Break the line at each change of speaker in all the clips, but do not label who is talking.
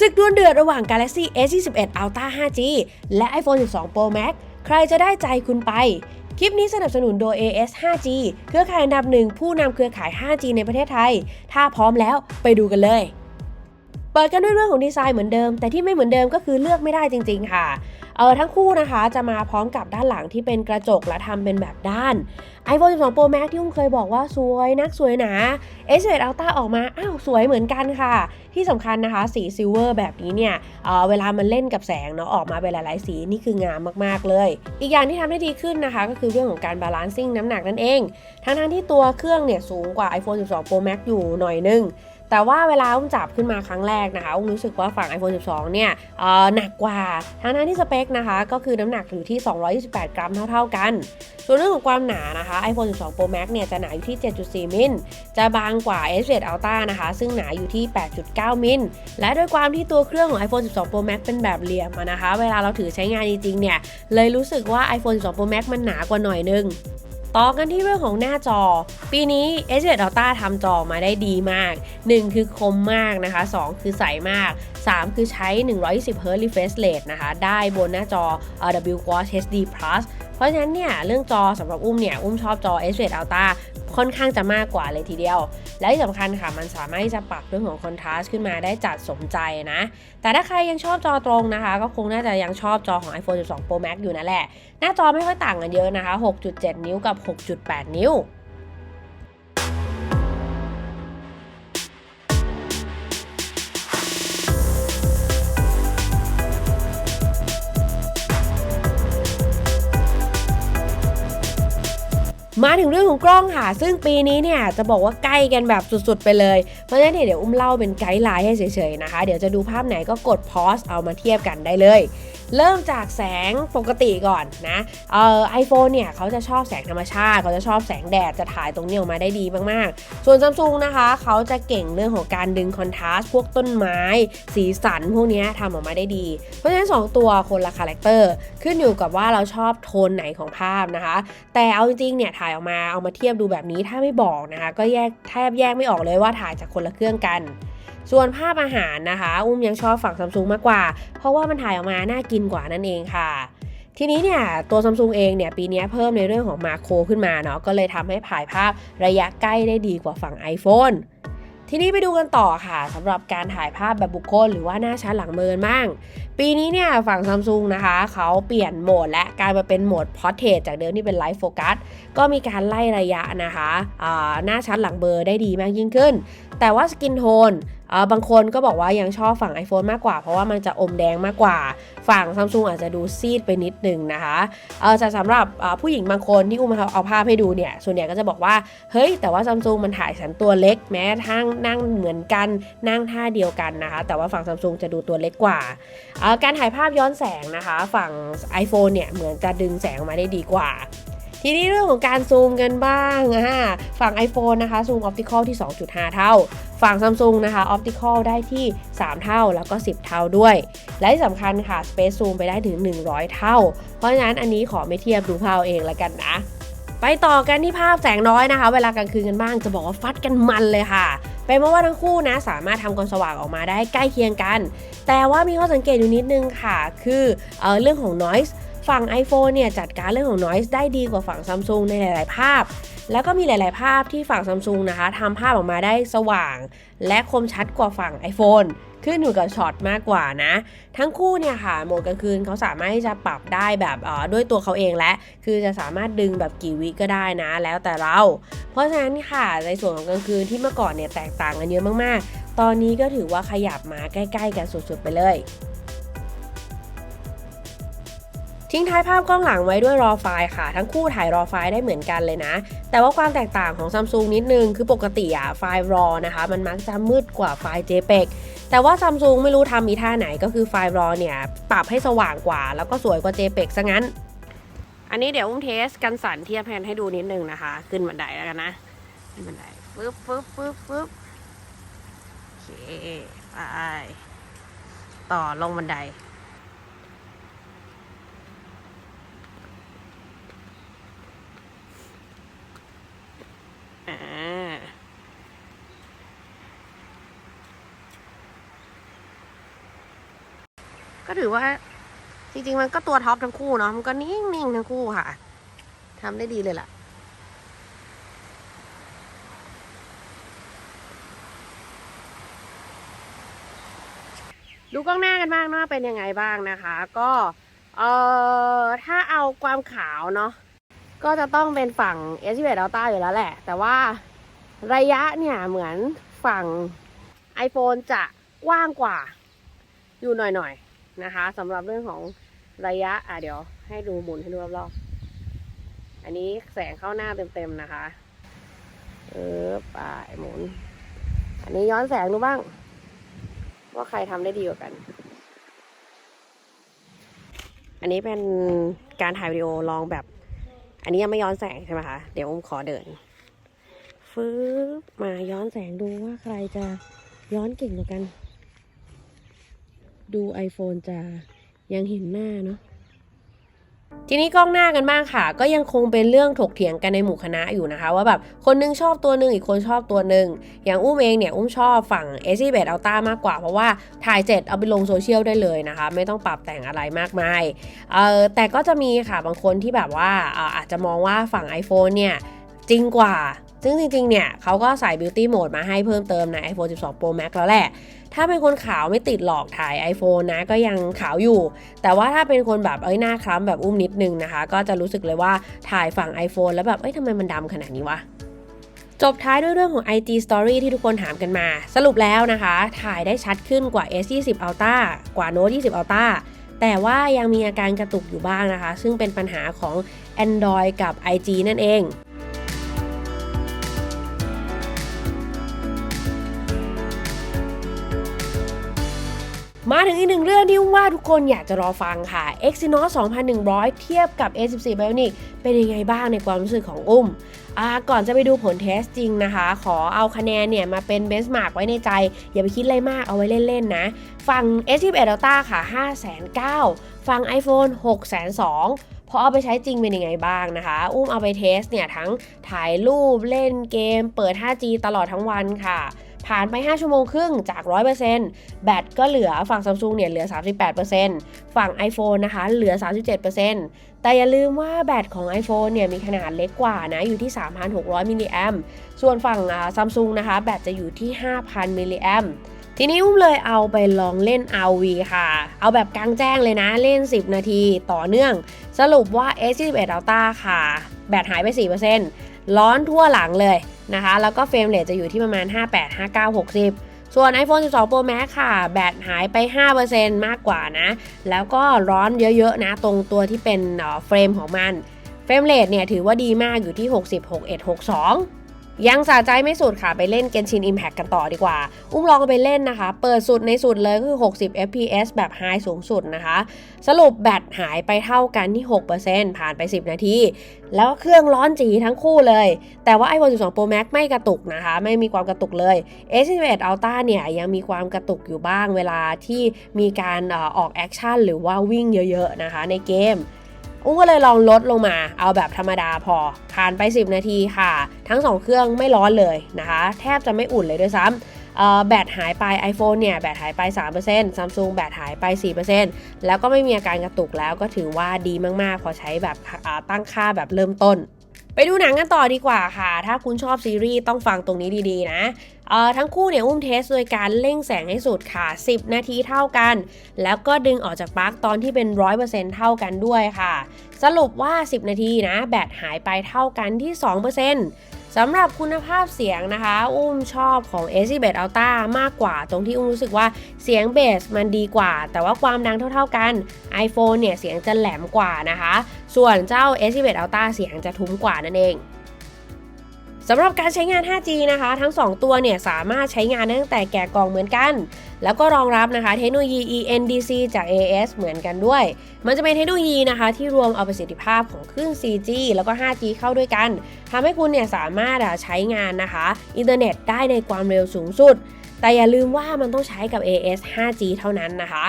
ศึกดวลเดือดระหว่าง Galaxy S21 Ultra 5G และ iPhone 12 Pro Max ใครจะได้ใจคุณไป คลิปนี้สนับสนุนโดย AS 5G เครือข่ายอันดับหนึ่งผู้นำเครือข่าย 5G ในประเทศไทย ถ้าพร้อมแล้วไปดูกันเลย เปิดกันด้วยเรื่องของดีไซน์เหมือนเดิม แต่ที่ไม่เหมือนเดิมก็คือเลือกไม่ได้จริง ๆ ค่ะ เออทั้งคู่นะคะจะมาพร้อมกับด้านหลังที่เป็นกระจกและทำเป็นแบบด้าน iPhone 12 Pro Max ที่อุ้มเคยบอกว่าสวยนักสวยหนา S21 Ultra ออกมา อ้าว สวยเหมือนกันค่ะ ที่สำคัญนะคะ สีซิลเวอร์แบบนี้เนี่ยเอ่อเวลามันเล่นกับแสงเนาะออกมาเป็นหลายๆ สีนี่คืองามมากๆเลย อีกอย่างที่ทำได้ดีขึ้นนะคะ ก็คือเรื่องของการบาลานซิ่งน้ำหนักนั่นเอง ทั้งๆที่ตัวเครื่องเนี่ยสูงกว่า iPhone 12 Pro Max อยู่หน่อยนึง แต่ว่าเวลาอุ้มจับขึ้นมาครั้งแรกนะคะอุ้มรู้สึกว่าฝั่ง iPhone 12 เนี่ยหนักกว่าทั้งนั้นที่สเปคนะคะก็คือน้ำหนักอยู่ที่ 228 กรัมเท่าๆกัน ส่วนเรื่องของความหนานะคะ iPhone 12 Pro Max เนี่ยจะหนาอยู่ที่ 7.4 มิล จะบางกว่า S7 Ultra นะคะ ซึ่งหนาอยู่ที่ 8.9 มิล และด้วยความที่ตัวเครื่องของ iPhone 12 Pro Max เป็นแบบเหลี่ยมนะคะ เวลาเราถือใช้งานจริงๆเนี่ยเลยรู้สึกว่า iPhone 12 Pro Max มันหนากว่าหน่อยนึง ต่อกันที่เรื่องของหน้าจอ ปีนี้ S7 Ultra ทำจอมาได้ดีมาก 1 คือคมมากนะคะ 2 คือใสมาก 3 คือใช้ 120 Hz refresh rate นะคะ ได้บนหน้าจอ W Quad HD Plus เพราะฉะนั้นเนี่ยเรื่องจอสำหรับอุ้มเนี่ยอุ้มชอบจอ S7 Ultra ค่อนข้างจะมากกว่าเลยทีเดียว และที่สำคัญค่ะมันสามารถที่จะปรับเรื่องของคอนทราสต์ขึ้นมาได้จัดสมใจนะ แต่ถ้าใครยังชอบจอตรงนะคะ ก็คงน่าจะยังชอบจอของ iPhone 12 Pro Max อยู่นั่นแหละ หน้าจอไม่ค่อยต่างกันเยอะนะคะ 6.7 นิ้วกับ 6.8 นิ้ว ถึงเรื่องของกล้องค่ะ ซึ่งปีนี้เนี่ยจะบอกว่าใกล้กันแบบสุดๆไปเลย เพราะฉะนั้นเนี่ยเดี๋ยวอุ้มเล่าเป็นไกด์ไลน์ให้เฉยๆนะคะ เดี๋ยวจะดูภาพไหนก็กดพอสเอามาเทียบกันได้เลย เริ่มจากแสงปกติก่อนนะเอ่อไอโฟนเนี่ยเขาจะชอบแสงธรรมชาติ เขาจะชอบแสงแดดจะถ่ายตรงนี้ออกมาได้ดีมากๆ ส่วนซัมซุงนะคะเขาจะเก่งเรื่องของการดึงคอนทราสต์พวกต้นไม้ สีสันพวกนี้ทำออกมาได้ดี เพราะฉะนั้น 2 ตัวคนละคาแรคเตอร์ขึ้นอยู่กับว่าเราชอบโทนไหนของภาพนะคะ แต่เอาจริงๆเนี่ยถ่ายออกมาเอามาเทียบดูแบบนี้ถ้าไม่บอกนะคะ ก็แยกแทบแยกไม่ออกเลยว่าถ่ายจากคนละเครื่องกัน ส่วนภาพอาหารนะคะ อุ้มยังชอบฝั่งซัมซุงมากกว่า เพราะว่ามันถ่ายออกมาน่ากินกว่านั่นเองค่ะทีนี้เนี่ยตัวซัมซุงเองเนี่ยปีนี้เพิ่มในเรื่องของมาโครขึ้นมาเนาะก็เลยทำให้ถ่ายภาพระยะใกล้ได้ดีกว่าฝั่ง iPhone ทีนี้ไปดูกันต่อค่ะสำหรับการถ่ายภาพแบบบุคคลหรือว่าหน้าชั้นหลังเมินบ้าง ปีนี้เนี่ยฝั่งซัมซุงนะคะเขาเปลี่ยนโหมดและกลายมาเป็นโหมด Portrait จากเดิมที่เป็น Live Focus ก็มีการไล่ระยะนะคะหน้าชั้นหลังเบลอร์ได้ดีมากยิ่งขึ้น แต่ว่าสกินโทน บางคนก็บอกว่ายังชอบฝั่ง iPhone มากกว่า เพราะว่ามันจะอมแดงมากกว่า ฝั่งซัมซุงอาจจะดูซีดไปนิดนึงนะคะเออแต่สำหรับผู้หญิงบางคนที่อุ้มเอาภาพให้ดูเนี่ย ส่วนใหญ่ก็จะบอกว่า เฮ้ย แต่ว่าซัมซุงมันถ่ายฉันตัวเล็กแม้กระทั่งนั่งเหมือนกันนั่งท่าเดียวกันนะคะ แต่ว่าฝั่งซัมซุงจะดูตัวเล็กกว่า การถ่ายภาพย้อนแสงนะคะ ฝั่ง iPhone เนี่ยเหมือนจะดึงแสงออกมาได้ดีกว่า ทีนี้เรื่องของการซูมกันบ้างอะฝั่ง iPhone นะคะซูมออปติคอลที่ 2.5 เท่า ฝั่ง Samsung นะคะออปติคอลได้ที่ 3 เท่าแล้วก็ 10 เท่าด้วย และที่สำคัญค่ะ Space Zoom ไปได้ถึง 100 เท่า เพราะฉะนั้นอันนี้ขอไม่เทียบดูภาพเองล้วกันนะไปต่อกันที่ภาพแสงน้อยนะคะ เวลากลางคืนกันบ้างจะบอกว่าฟัดกันมันเลยค่ะเป็นเพราะว่าทั้งคู่นะสามารถทำความสว่างออกมาได้ใกล้เคียงกัน แต่ว่ามีข้อสังเกตอยู่นิดนึงค่ะ คือเออเรื่องของ noise ฝั่ง iPhone เนี่ยจัดการเรื่องของ noise ได้ดีกว่าฝั่ง Samsung ในหลาย ๆ ภาพ แล้วก็มีหลาย ๆ ภาพที่ฝั่ง Samsung นะคะทำภาพออกมาได้สว่าง และคมชัดกว่าฝั่ง iPhone ขึ้นอยู่กับช็อตมากกว่านะ ทั้งคู่เนี่ยค่ะโหมดกลางคืนเขาสามารถที่จะปรับได้แบบเออด้วยตัวเขาเองและ คือจะสามารถดึงแบบกี่วิก็ได้นะ แล้วแต่เรา เพราะฉะนั้นค่ะในส่วนของกลางคืนที่เมื่อก่อนเนี่ยแตกต่างกันเยอะมาก ๆ ตอนนี้ก็ถือว่าขยับมาใกล้ ๆ กันสุด ๆ ไปเลย ทิ้งท้ายภาพกล้องหลังไว้ด้วยรอไฟล์ค่ะ ทั้งคู่ถ่ายรอไฟล์ได้เหมือนกันเลยนะ แต่ว่าความแตกต่างของ Samsung นิดนึง คือปกติอะไฟล์รอนะคะ มันมักจะมืดกว่าไฟล์ JPEG แต่ว่า Samsung ไม่รู้ทำมีท่าไหนก็คือไฟล์รอเนี่ย ปรับให้สว่างกว่า แล้วก็สวยกว่า JPEG ซะงั้น อันนี้เดี๋ยวอุ้มเทสกันสั่นเทียบแผนให้ดูนิดนึงนะคะ ขึ้นบันไดแล้วกันนะขึ้นบันไดปึ๊บปึ๊บปึ๊บปึ๊บโอเคไปต่อลงบันได อ่าก็ถือว่า จริง ๆ มันก็ตัวท็อปทั้งคู่เนาะมันก็นิ่ง ๆ ทั้งคู่ค่ะทำได้ดีเลยล่ะ ดูกล้องหน้ากันบ้างนาะเป็นยังไงบ้างนะคะ ก็ เอ่อ ถ้าเอาความขาวเนาะ ก็จะต้องเป็นฝั่ง s 1 Ultra อยู่แล้วแหละ แต่ว่าระยะเนี่ยเหมือนฝั่ง iPhone จะกว้างกว่าอยู่หน่อยๆนะคะสำหรับเรื่องของระยะ อะเดี๋ยวให้ดูหมุนให้ดูรอบๆ อันนี้แสงเข้าหน้าเต็มๆนะคะ เออไปหมุน อันนี้ย้อนแสงดูบ้าง ว่าใครทำได้ดีกว่ากัน อันนี้เป็นการถ่ายวิดีโอลองแบบ อันนี้ยังไม่ย้อนแสงใช่ไหมคะ เดี๋ยวผมขอเดินฟื้บมาย้อนแสงดูว่าใครจะย้อนเก่งกว่ากัน ดู iPhone จะยังเห็นหน้าเนาะ ทีนี้กล้องหน้ากันบ้างค่ะ ก็ยังคงเป็นเรื่องถกเถียงกันในหมู่คณะอยู่นะคะ ว่าแบบคนนึงชอบตัวหนึ่งอีกคนชอบตัวหนึ่งอย่างอุ้มเองเนี่ยอุ้มชอบฝั่งเอซี่เบดอัลต้ามากกว่า เพราะว่าถ่ายเสร็จเอาไปลงโซเชียลได้เลยนะคะ ไม่ต้องปรับแต่งอะไรมากมายเออแต่ก็จะมีค่ะบางคนที่แบบว่าเอ่ออาจจะมองว่าฝั่ง iPhone เนี่ยจริงกว่า ซึ่งจริงๆ เนี่ยเขาก็ใส่ Beauty Mode มาให้เพิ่มเติมใน iPhone 12 Pro Max แล้วแหละ ถ้าเป็นคนขาวไม่ติดหลอกถ่าย iPhone นะก็ยังขาวอยู่ แต่ว่าถ้าเป็นคนแบบเอ้ยหน้าคล้ำแบบอุ้มนิดนึงนะคะ ก็จะรู้สึกเลยว่าถ่ายฝั่ง iPhone แล้วแบบเอ้ยทำไมมันดำขนาดนี้วะจบท้ายด้วยเรื่องของ IG Story ที่ทุกคนถามกันมา สรุปแล้วนะคะ ถ่ายได้ชัดขึ้นกว่า S20 Ultra กว่า Note 20 Ultra แต่ว่ายังมีอาการกระตุกอยู่บ้างนะคะ ซึ่งเป็นปัญหาของ Android กับ IG นั่นเอง มาถึงอีกหนึ่งเรื่องที่ว่าทุกคนอยากจะรอฟังค่ะ Exynos 2100 เทียบกับ A14 Bionic เป็นยังไงบ้างในความรู้สึกของอุ้ม ก่อนจะไปดูผลเทสจริงนะคะ ขอเอาคะแนนเนี่ยมาเป็นเบสมาร์กไว้ในใจ อย่าไปคิดอะไรมากเอาไว้เล่นๆนะ ฝั่ง S21 Ultra ค่ะ5,900ฝั่ง iPhone 6,200พอเอาไปใช้จริงเป็นยังไงบ้างนะคะ อุ้มเอาไปเทสเนี่ยทั้งถ่ายรูปเล่นเกม เปิด 5G ตลอดทั้งวันค่ะ ผ่านไป 5 ชั่วโมงครึ่งจาก 100%แบตก็เหลือฝั่ง Samsung เนี่ยเหลือ 38%ฝั่ง iPhone นะคะ เหลือ 37%แต่อย่าลืมว่าแบตของ iPhone เนี่ยมีขนาดเล็กกว่านะ อยู่ที่ 3,600มิลลิแอมส่วนฝั่งซัมซุงนะคะ แบตจะอยู่ที่ 5,000มิลลิแอมทีนี้อุ้มเลยเอาไปลองเล่น RV ค่ะ เอาแบบกลางแจ้งเลยนะ เล่น 10 นาทีต่อเนื่อง สรุปว่า S21 Ultra ค่ะ แบตหายไป 4% ร้อนทั่วหลังเลยนะคะ แล้วก็เฟรมเรทจะอยู่ที่ประมาณ 58 59 60 ส่วน iPhone 12 Pro Max ค่ะ แบตหายไป 5%มากกว่านะ แล้วก็ร้อนเยอะๆนะ ตรงตัวที่เป็นเฟรมของมัน เฟรมเรทเนี่ยถือว่าดีมากอยู่ที่ 60 61 62 ยังสะใจไม่สุดค่ะไปเล่น Genshin Impact กันต่อดีกว่า อุ้มลองไปเล่นนะคะ เปิดสุดในสุดเลยคือ 60 fps แบบ High สูงสุดนะคะ สรุปแบตหายไปเท่ากันที่ 6%ผ่านไป 10 นาที แล้วเครื่องร้อนจีทั้งคู่เลย แต่ว่า iPhone 12 Pro Max ไม่กระตุกนะคะ ไม่มีความกระตุกเลย S21 Ultra เนี่ยยังมีความกระตุกอยู่บ้างเวลาที่มีการออกแอคชั่นหรือว่าวิ่งเยอะๆนะคะในเกม อุ้มก็เลยลองลดลงมา เอาแบบธรรมดาพอผ่านไป 10 นาทีค่ะ ทั้ง 2 เครื่องไม่ร้อนเลยนะคะ แทบจะไม่อุ่นเลยด้วยซ้ำแบตหายไป iPhone เนี่ย แบตหายไป 3% Samsung แบตหายไป 4%แล้วก็ไม่มีอาการกระตุกแล้วก็ถือว่าดีมากๆ พอใช้แบบตั้งค่าแบบเริ่มต้น ไปดูหนังกันต่อดีกว่าค่ะ ถ้าคุณชอบซีรีส์ต้องฟังตรงนี้ดีๆนะเอ่อทั้งคู่เนี่ยอุ้มเทสโดยการเร่งแสงให้สุดค่ะ 10 นาทีเท่ากัน แล้วก็ดึงออกจากปลั๊กตอนที่เป็น 100%เท่ากันด้วยค่ะ สรุปว่า 10 นาทีนะ แบตหายไปเท่ากันที่ 2%สำหรับคุณภาพเสียงนะคะ อุ้มชอบของ a อ b e t Ultra มากกว่าตรงที่อุ้มรู้สึกว่าเสียงเบสมันดีกว่า แต่ว่าความดังเท่าๆกัน iPhone เนี่ยเสียงจะแหลมกว่านะคะ ส่วนเจ้า a อ b e t Ultra เสียงจะทุ้มกว่านั่นเองสำหรับการใช้งาน 5G นะคะ ทั้ง 2 ตัวเนี่ยสามารถใช้งานได้ตั้งแต่แกะกล่องเหมือนกัน แล้วก็รองรับนะคะเทคโนโลยี ENDC จาก AS เหมือนกันด้วย มันจะเป็นเทคโนโลยีนะคะที่รวมเอาประสิทธิภาพของคลื่น 4G แล้วก็ 5G เข้าด้วยกันทำให้คุณเนี่ยสามารถใช้งานนะคะอินเทอร์เน็ตได้ในความเร็วสูงสุด แต่อย่าลืมว่ามันต้องใช้กับ AS 5G เท่านั้นนะคะ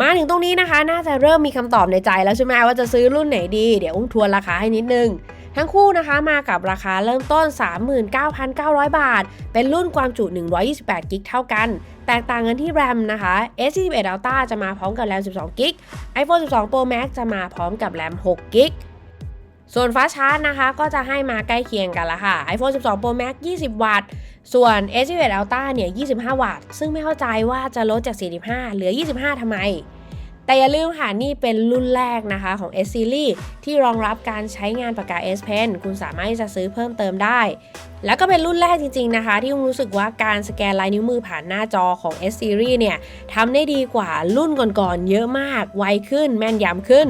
มาถึงตรงนี้นะคะ น่าจะเริ่มมีคำตอบในใจแล้วใช่ไหมว่าจะซื้อรุ่นไหนดี เดี๋ยวอุ้มทวนราคาให้นิดนึง ทั้งคู่นะคะมากับราคาเริ่มต้น 39,900 บาท เป็นรุ่นความจุ 128 กิกเท่ากัน แตกต่างกันที่แรมนะคะ S21 Ultra จะมาพร้อมกับแรม 12 กิก iPhone 12 Pro Max จะมาพร้อมกับแรม 6 กิก ส่วนฟ้าชาร์จนะคะก็จะให้มาใกล้เคียงกันละค่ะ iPhone 12 Pro Max 20 วัตต์ ส่วน S21 Ultra เนี่ย 25 วัตต์ ซึ่งไม่เข้าใจว่าจะลดจาก 45 เหลือ 25ทำไม แต่อย่าลืมค่ะ นี่เป็นรุ่นแรกนะคะของ S Series ที่รองรับการใช้งานปากกา S Pen คุณสามารถที่จะซื้อเพิ่มเติมได้ แล้วก็เป็นรุ่นแรกจริง ๆนะคะ ที่รู้สึกว่าการสแกนลายนิ้วมือผ่านหน้าจอของ S Series เนี่ยทำได้ดีกว่ารุ่นก่อนๆเยอะมาก ไวขึ้นแม่นยำขึ้น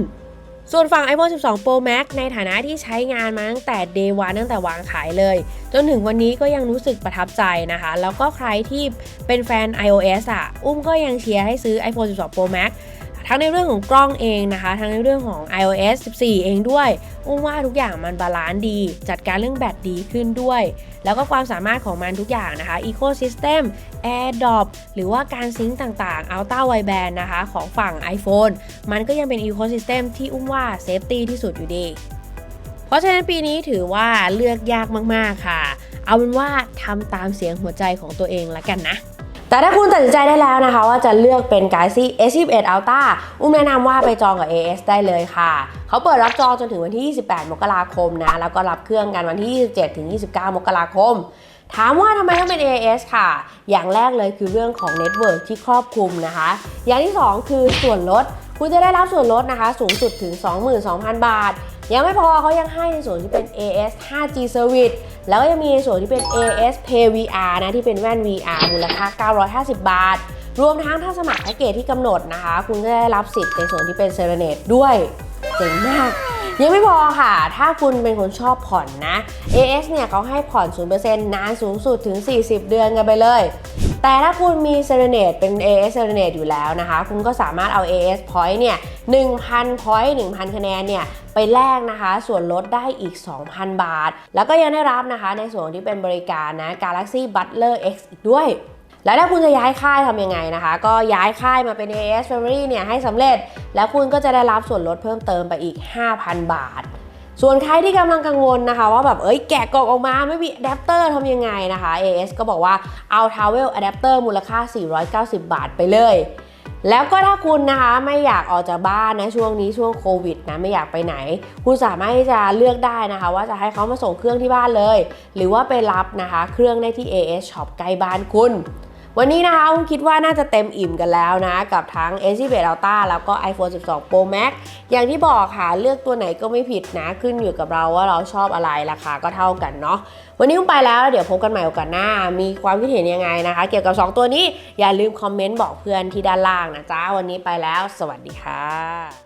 ส่วนฝั่ง iPhone 12 Pro Max ในฐานะที่ใช้งานมาตั้งแต่ day one ตั้งแต่วางขายเลย จนถึงวันนี้ก็ยังรู้สึกประทับใจนะคะ แล้วก็ใครที่เป็นแฟน iOS อะ อุ้มก็ยังเชียร์ให้ซื้อ iPhone 12 Pro Max ทั้งในเรื่องของกล้องเองนะคะ ทั้งในเรื่องของ iOS 14 เองด้วยอุ้มว่าทุกอย่างมันบาลานซ์ดี จัดการเรื่องแบตดีขึ้นด้วย แล้วก็ความสามารถของมันทุกอย่างนะคะ Ecosystem AirDrop หรือว่าการซิงค์ต่างๆ Ultra Wideband นะคะของฝั่ง iPhone มันก็ยังเป็น Ecosystem ที่อุ้มว่าเซฟตี้ที่สุดอยู่ดี เพราะฉะนั้นปีนี้ถือว่าเลือกยากมากๆค่ะ เอาเป็นว่าทำตามเสียงหัวใจของตัวเองละกันนะ แต่ถ้าคุณตัดสินใจได้แล้วนะคะ ว่าจะเลือกเป็น Galaxy S21 Ultra อุ้มแนะนำว่าไปจองกับ AS ได้เลยค่ะ เขาเปิดรับจองจนถึงวันที่ 28 มกราคมนะ แล้วก็รับเครื่องกันวันที่ 27 ถึง 29 มกราคม ถามว่าทำไมต้องเป็น AS ค่ะ อย่างแรกเลยคือเรื่องของเน็ตเวิร์กที่ครอบคลุมนะคะ อย่างที่ 2 คือส่วนลด คุณจะได้รับส่วนลดนะคะ สูงสุดถึง 22,000 บาท ยังไม่พอเขายังให้ในส่วนที่เป็น AS 5G Service แล้วก็ยังมีในส่วนที่เป็น AS Pay VR นะที่เป็นแว่น VR มูลค่า 950 บาท รวมทั้งถ้าสมัครแพ็กเกจที่กำหนดนะคะ คุณก็ได้รับสิทธิ์ในส่วนที่เป็น Serenade ด้วย เจ๋งมากยังไม่พอค่ะ ถ้าคุณเป็นคนชอบผ่อนนะ AS เนี่ยเขาให้ผ่อน 0%นานสูงสุดถึง 40 เดือนกันไปเลย แต่ถ้าคุณมี Serenade เป็น AS Serenade อยู่แล้วนะคะ คุณก็สามารถเอา AS Point เนี่ย1,000 Point 1,000 คะแนนเนี่ยไปแลกนะคะ ส่วนลดได้อีก 2,000 บาท แล้วก็ยังได้รับนะคะในส่วนที่เป็นบริการนะ Galaxy Butler X อีกด้วยแล้วถ้าคุณจะย้ายค่ายทำยังไงนะคะ ก็ย้ายค่ายมาเป็น AS Family เนี่ยให้สำเร็จ แล้วคุณก็จะได้รับส่วนลดเพิ่มเติมไปอีก 5,000 บาท ส่วนใครที่กำลังกังวลนะคะ ว่าแบบเอ้ยแกะกล่องออกมาไม่มีอะแดปเตอร์ทำยังไงนะคะ AS ก็บอกว่าเอา Travel Adapter มูลค่า 490 บาทไปเลยแล้วก็ถ้าคุณนะคะไม่อยากออกจากบ้านนะช่วงนี้ช่วงโควิดนะไม่อยากไปไหน คุณสามารถที่จะเลือกได้นะคะ ว่าจะให้เขามาส่งเครื่องที่บ้านเลย หรือว่าไปรับนะคะ เครื่องได้ที่ AS Shop ใกล้บ้านคุณ วันนี้นะคะอุ้มคิดว่าน่าจะเต็มอิ่มกันแล้วนะ กับทั้ง S21 Ultra แล้วก็ iPhone 12 Pro Max อย่างที่บอกค่ะ เลือกตัวไหนก็ไม่ผิดนะ ขึ้นอยู่กับเราว่าเราชอบอะไรราคาก็เท่ากันเนาะวันนี้อุ้มไปแล้วแล้วเดี๋ยวพบกันใหม่โอกาสหน้า มีความคิดเห็นยังไงนะคะ เกี่ยวกับ 2 ตัวนี้อย่าลืมคอมเมนต์บอกเพื่อนที่ด้านล่างนะจ๊ะวันนี้ไปแล้ว สวัสดีค่ะ